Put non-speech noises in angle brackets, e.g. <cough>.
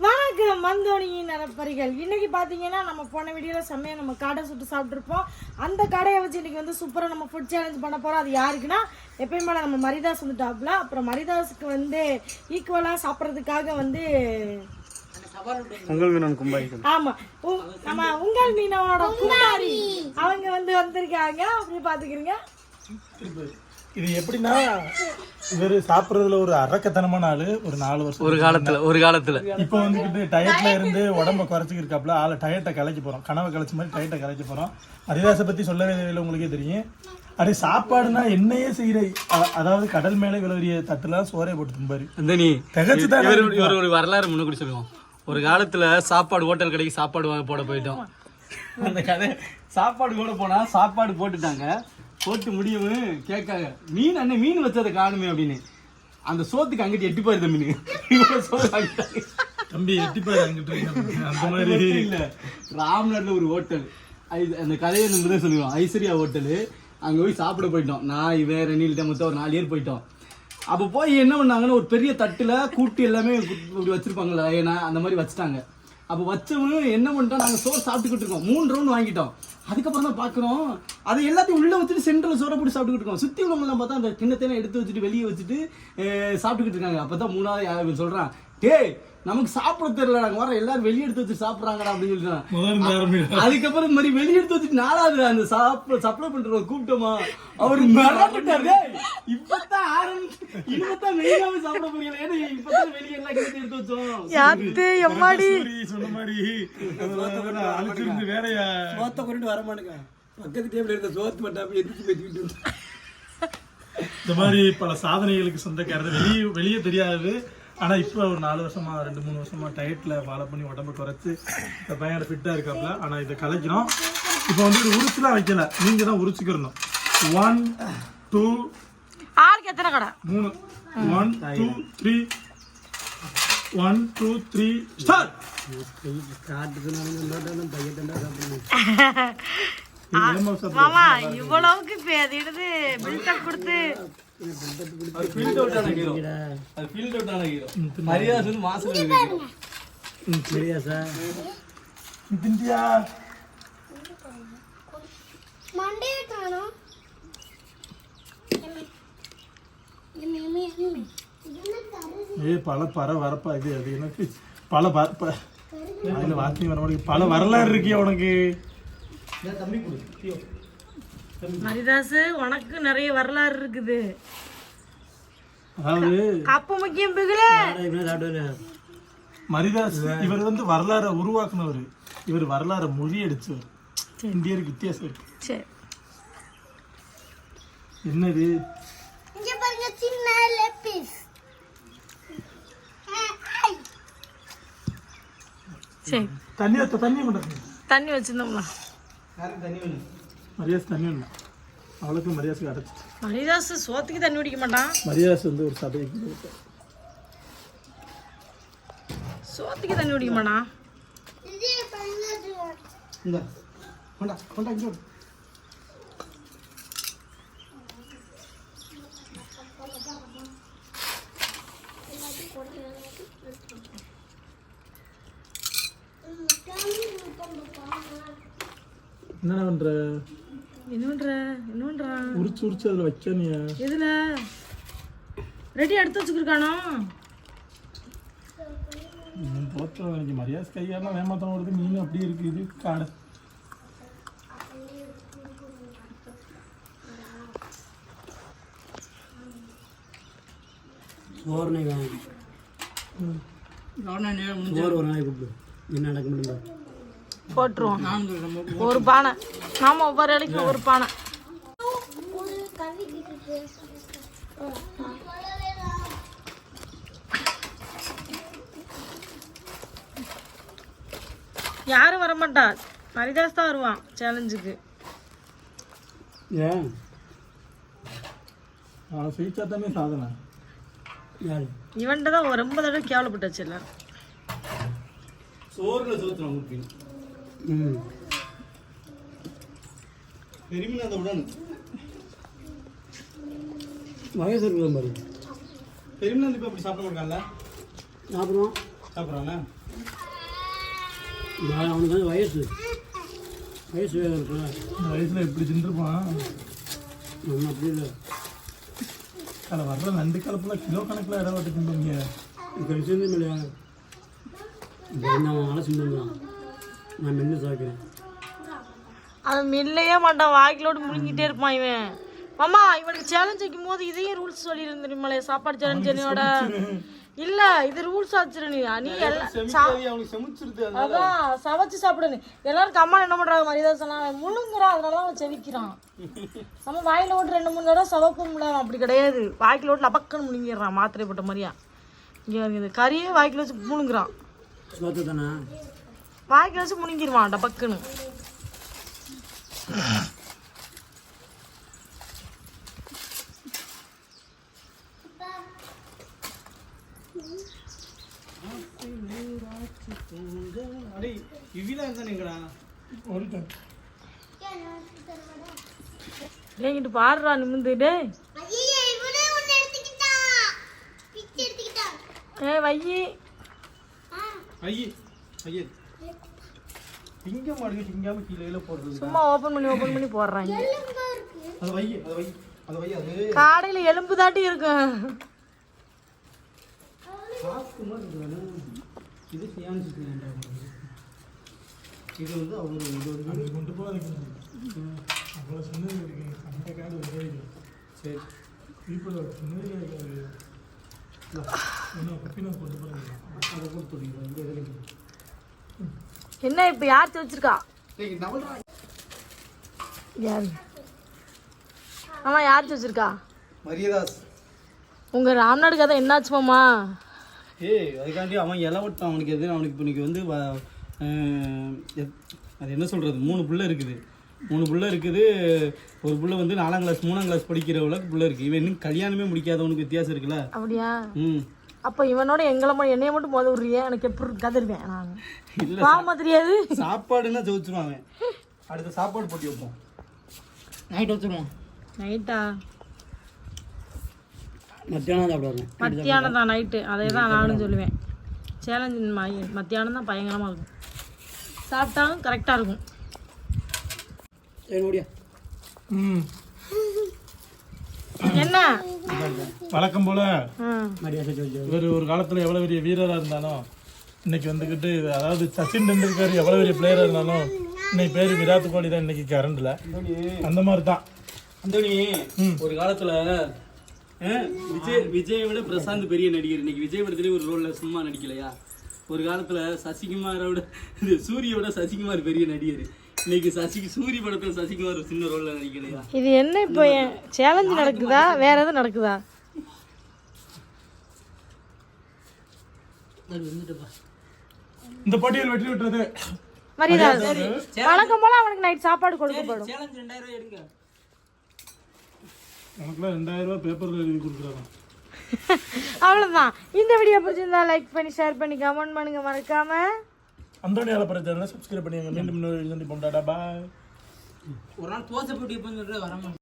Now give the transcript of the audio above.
வணக்கம் மந்தோனியின் நலப்பரிகள் இன்னைக்கு பார்த்தீங்கன்னா நம்ம போன வீடியோவில் செம்மையாக நம்ம கடை சுட்டு சாப்பிட்ருப்போம் அந்த கடையை வச்சு இன்னைக்கு வந்து சூப்பராக நம்ம ஃபுட் சேலஞ்ச் பண்ண போகிறோம் அது யாருக்குன்னா எப்பயும் போல நம்ம மரிதாஸ் வந்துட்டாப்ல. அப்புறம் மரிதாஸுக்கு வந்து ஈக்குவலாக சாப்பிட்றதுக்காக வந்து உங்கள் ஆமா. உ- நம்ம உங்கள் மீனவோட குமாரி. அவங்க வந்து வந்திருக்காங்க. அப்படி பாத்துக்கிறீங்க. இது எப்படின்னா இவர் சாப்பிட்றதுல ஒரு அரக்கத்தனமான ஆளு ஒரு நாலு வருஷம் ஒரு காலத்துல ஒரு காலத்துல. இப்போ வந்துக்கிட்டு டயட்ல இருந்து உடம்ப குறைச்சிக்கிட்டு இருக்காப்புல ஆளை டயட்டை கலைக்க போறோம். கனவை கலைச்ச மாதிரி டயட்டை கலைக்க போறோம். ஹரிதாஸை பத்தி சொல்லவே தேவையில்லை உங்களுக்கே தெரியும். அப்படி சாப்பாடுனா என்னையே செய்யற அதாவது கடல் மேலே விளைய தட்டுலாம் சோறே போட்டு தும்பாரு இந்த நீ திகச்சு தான் இவர் இவர் ஒரு வரலாறு முன்னுக்கூடி சொல்லுவோம். ஒரு காலத்துல சாப்பாடு ஹோட்டல் கடைக்கு சாப்பாடு வாங்க போட போயிட்டோம். அந்த கதை சாப்பாடு கூட போனா சாப்பாடு போட்டுட்டாங்க. போட்டு முடியும் கேட்காங்க மீன் அண்ணன் மீன் வச்சதை காணுமே அப்படின்னு. அந்த சோத்துக்கு அங்கிட்டு எட்டி சோறு வாங்கிட்டாங்க. தம்பி எட்டிப்பாரு அங்கிட்டு இருக்காங்க. அந்த மாதிரி. இல்ல ராம்நாட்ல ஒரு ஹோட்டல். அந்த கதையை நம்ம தான் சொல்லுவோம் ஐஸ்வர்யா ஹோட்டலு. அங்க போய் சாப்பிட போயிட்டோம். நான் இவன் ரெனில்கிட்ட மொத்தம் ஒரு நாலு பேர் போயிட்டோம். அப்போ போய் என்ன பண்ணாங்கன்னா ஒரு பெரிய தட்டுல கூட்டி எல்லாமே இப்படி வச்சிருப்பாங்கல்ல ஏன்னா அந்த மாதிரி வச்சுட்டாங்க. அப்போ வச்சவங்க என்ன பண்ணிட்டோம்? நாங்கள் சோறு சாப்பிட்டுக்கிட்டு இருக்கோம். மூணு ரவுண்ட் வாங்கிட்டோம். அதுக்கப்புறம் தான் பார்க்குறோம் அதை எல்லாத்தையும் உள்ளே வச்சுட்டு சென்டரில் சோற போட்டு சாப்பிட்டுக்கிட்டு இருக்கோம். சுற்றி உள்ளவங்கலாம் பார்த்தா அந்த கிண்ணத்தையும் எடுத்து வச்சுட்டு வெளியே வச்சுட்டு சாப்பிட்டுக்கிட்டு இருக்காங்க. அப்போ தான் மூணாவது யாராவது சொல்கிறான் டே நமக்கு சாப்பிட தெரியல நாங்கள் வர எல்லாரும் வெளியே எடுத்து வச்சு சாப்பிட்றாங்கடா அப்படின்னு சொல்லிட்டு முதல்ல இருந்து ஆரம்பிக்கலாம். அதுக்கப்புறம் இந்த மாதிரி வெளிய எடுத்து வச்சுட்டு நாலாவது அந்த சாப்பிட சப்ளை பண்றவங்க கூப்பிட்டோமா? அவர் மிரண்டுட்டாரு டேய், இப்பதான் ஆரம்பிச்சு இப்பதான் வெளியாவே சாப்பிட முடியல ஏன்னா இப்பதான் வெளியே எல்லாம் கிட்ட எடுத்து வச்சோம். யாத்து எம்மாடி? சொன்ன மாதிரி. அது அழிச்சிருந்து வேறையா சோத்தை கொண்டு வர மாட்டேங்க பக்கத்து டேபிள் இருந்த சோத்து மட்டும் அப்படியே எதிர்த்து பேசிக்கிட்டு. இந்த மாதிரி பல சாதனைகளுக்கு சொந்தக்காரது வெளியே வெளியே தெரியாது. ஆனா இப்போ ஒரு நாலு வருஷமா ரெண்டு மூணு வருஷமா டயட்ல ஃபாலோ பண்ணி உடம்ப குறைச்சு இந்த பையன் ஃபிட்டா இருக்காப்ல. ஆனா இதை கலைக்கிறோம். இப்போ வந்து இது உரிச்சுலாம் வைக்கல. நீங்க தான் உரிச்சுக்கிறணும். ஒன் டூ ஆளுக்கு எத்தனை கடை? மூணு. One two three one two three start மாமா இவ்வளவுக்கு பில்டப் கொடுத்து அது ஃபீல்ட் அவுட் ஆன ஹீரோ அது ஃபீல்ட் அவுட் ஆன ஹீரோ மரியாதை வந்து மாசம் இருக்கு சரியா சார். திண்டியா காணோம். ஏ பல பற வரப்பா இது அது எனக்கு பல ப- ப- அதுல வார்த்தையும் வர மாட்டேங்குது. பல வரலாறு இருக்கியா உனக்கு? மரிதாசு உனக்கு நிறைய வரலாறு இருக்குது. அதாவது அப்ப முக்கியம் மரிதாஸ் இவர். வந்து வரலாறை உருவாக்குனவர். இவர் வரலாறை மொழியடிச்சவர். இந்தியருக்கு வித்தியாசம் இருக்கு. சரி. என்னது? இங்க பாருங்க சின்ன லெப்பீஸ் சரி. தண்ணி வச்ச தண்ணி கொண்டாங்க தண்ணி வச்சிருந்தோம்ல மரியாஸ் தண்ணி ஒண்ணு அவளுக்கு மரியாசுக்கு அடைச்சிட்டு மரிதாசு சோத்துக்கு தண்ணி குடிக்க மாட்டான். மரியாஸ் வந்து ஒரு போயிட்டார். சோத்துக்கு தண்ணி குடிக்க மாட்டான். இந்த கொண்டா கொண்டா இங்க என்னடா பண்ற? என்ன பண்ற? என்ன பண்றான் உரிச்சு உரிச்சு அதுல வைக்க நீ எதுல? ரெடி எடுத்து வச்சுக்கிருக்கானோ? போத்தோம் எனக்கு மரியாஸ் கையெல்லாம் வேமாத்தம் வருது? மீன் அப்படியே இருக்கு. இது காடை. சோறு நெய் வாங்கி சோறு ஒரு நாய் கூப்பிடு என்ன நடக்க முடியுமா போட்டுருவோம். ஒரு பானை. நாம ஒவ்வொரு இலைக்கு ஒரு பானை. யாரும் வரமாட்டா? மரிதாஸ் தான் வருவான் சேலஞ்சுக்கு ஏன்? அவனை ஜெயிச்சா தானே சாதனை. யாரு? இவன்ட்டு தான் ரொம்ப தடவை கேவலப்பட்டாச்சு எல்லாரும் சோறுல சோத்துறோம் வயசு இருக்கிற மாதிரி? பெருமின் இப்ப அப்படி சாப்பிட மாட்டாங்கல்ல சாப்பிடுவோம் சாப்பிட்றானே? நான் அவனுக்கு வந்து வயசு. வயசு வேகம் இருக்குல்ல இந்த வயசுல எப்படி தின்றுப்பான்? நம்ம அப்படி இல்லை. அதில் வர்ற நண்டு கலப்புல கிலோ கணக்கில் இடம் விட்டு தின்பீங்க விஷயம் இல்லையா நான் சிந்தம் நான் மென்று சாப்பிக்கிறேன் அவன் மெல்லையே மாட்டான் வாய்க்கிலோடு முழுங்கிட்டே இருப்பான் இவன். மாமா இவனுக்கு சேலஞ்ச் வைக்கும் போது இதையும் ரூல்ஸ் சொல்லியிருந்த தெரியுமாலே? சாப்பாடு சேலஞ்ச் என்னோட இல்ல இது ரூல்ஸ் ஆச்சு நீ. நீ எல்லாம் அதான் சமைச்சு சாப்பிடுன்னு எல்லாரும் கம்மா என்ன பண்றாங்க மரியாதை சொன்னாங்க. அவன் முழுங்குறான் அதனால அவன் செவிக்கிறான். நம்ம வாயில ஓட்டு ரெண்டு மூணு தடவை சவப்பும்ல அவன் அப்படி கிடையாது. வாய்க்கில் ஓட்டு லபக்குன்னு முழுங்கிடுறான் மாத்திரை போட்ட மாதிரியா. இங்க கறியே வாய்க்கில் வச்சு முழுங்குறான். வாய்க்கில் வச்சு முழுங்கிடுவான் டபக்குன்னு ஓடிட்டேன் ஏங்கிட்டு பாடுறா நிமிந்து டேய் ஐயே இவனே ஒன்னு எடுத்துக்கிட்டான் பிச்சு எடுத்துக்கிட்டான் ஏ வையி. ஐயே ஐயே திங்க மாடுக்கு திங்காம கீழே போடுறது சும்மா ஓபன் பண்ணி ஓபன் பண்ணி போடுறாங்க. எலும்பா இருக்கு. அது வை அது வை அது வை அது. காடையில எலும்பு தாட்டி இருக்கும் இருக்குதானே? இது ஃபியான்சி இது வந்து அவர் இது வந்து கொண்டு போகாதீங்க. அவ்வளோ சின்னது இருக்கு. அந்த காடு வருது சரி. இப்போ சின்னது என்ன பப்பினா கொண்டு போகிறாங்க அதை கொடுத்து விடுங்க. என்ன இப்ப யார் வச்சிருக்கா டேய், நவல்றா. யாரு? ஆமா யார் வச்சிருக்கா மரியதாஸ். உங்க ராம்நாடு கதை என்னாச்சு மாமா? ஏய் அதுக்காண்டி அவன் இலவட்டம் அவனுக்கு எது அவனுக்கு இப்போ இன்னைக்கு வந்து அது என்ன சொல்கிறது மூணு புள்ள இருக்குது. மூணு புள்ள இருக்குது. ஒரு புள்ள வந்து நாலாம் கிளாஸ் மூணாம் கிளாஸ் படிக்கிறவளுக்கு புள்ள இருக்குது இவன் இன்னும் கல்யாணமே முடிக்காதவனுக்கு வித்தியாசம் இருக்குல்ல? அப்படியா? ம். அப்ப இவனோட எங்களை மட்டும் என்னைய மட்டும் மோத விடுறிய? எனக்கு எப்படி கதருவேன் நான். இல்லை பாவமா தெரியாது சாப்பாடுன்னா ஜெயிச்சிருவாங்க அடுத்த சாப்பாடு போட்டி வைப்போம். நைட் வச்சுருவோம். நைட்டா மத்தியானம் சாப்பிடுவாங்க. மத்தியானம் தான் நைட்டு அதே தான் நானும் சொல்லுவேன். சேலஞ்சு மத்தியானம் தான் பயங்கரமா இருக்கும். சாப்பிட்டாலும் கரெக்டா இருக்கும். சரி முடியா ம். என்ன? வழக்கம் போல இவர் ஒரு காலத்தில் எவ்வளோ பெரிய வீரராக இருந்தாலும் இன்னைக்கு வந்துக்கிட்டு அதாவது சச்சின் டெண்டுல்கர் எவ்வளோ பெரிய பிளேயராக இருந்தாலும் இன்னைக்கு பேர் விராட் கோலி தான் இன்னைக்கு கரண்டில். அந்த மாதிரி தான் அந்தோனி ஒரு காலத்துல விஜய் விஜயை விட பிரசாந்த் பெரிய நடிகர். இன்னைக்கு விஜய் படத்துலேயே ஒரு ரோல்ல சும்மா நடிக்கலையா? ஒரு காலத்துல சசிகுமாரை விட இது சூரியோட சசிகுமார் பெரிய நடிகர். இன்னைக்கு சசி சூரி படத்துல சசிகுமார் ஒரு சின்ன ரோல்ல நடிக்கலையா? இது என்ன இப்போ சேலஞ்சு நடக்குதா? வேற எதுவும் நடக்குதா? இந்த போட்டியில் வெற்றி பெற்றது. மரியாதை வழக்கம் போல அவனுக்கு நைட் சாப்பாடு கொடுக்கப்படும். சேலஞ்ச் ரெண்டாயிரம் எடுங்க. நமக்குலாம் ரெண்டாயிரம் ரூபாய் பேப்பரில் எழுதி கொடுக்குறாங்க. <laughs> அவ்வளவுதான். இந்த வீடியோ பிடிச்சிருந்தா லைக் பண்ணி ஷேர் பண்ணி கமெண்ட் பண்ணுங்க. மறக்காம. அந்தோனி ஆலப்பற சேனலை சப்ஸ்கிரைப் பண்ணிங்க மீண்டும் இன்னொரு சந்திப்போம். டாடா பாய். ஒரு நாள் தோசை போட்டி எப்போ சொல்ற வரமா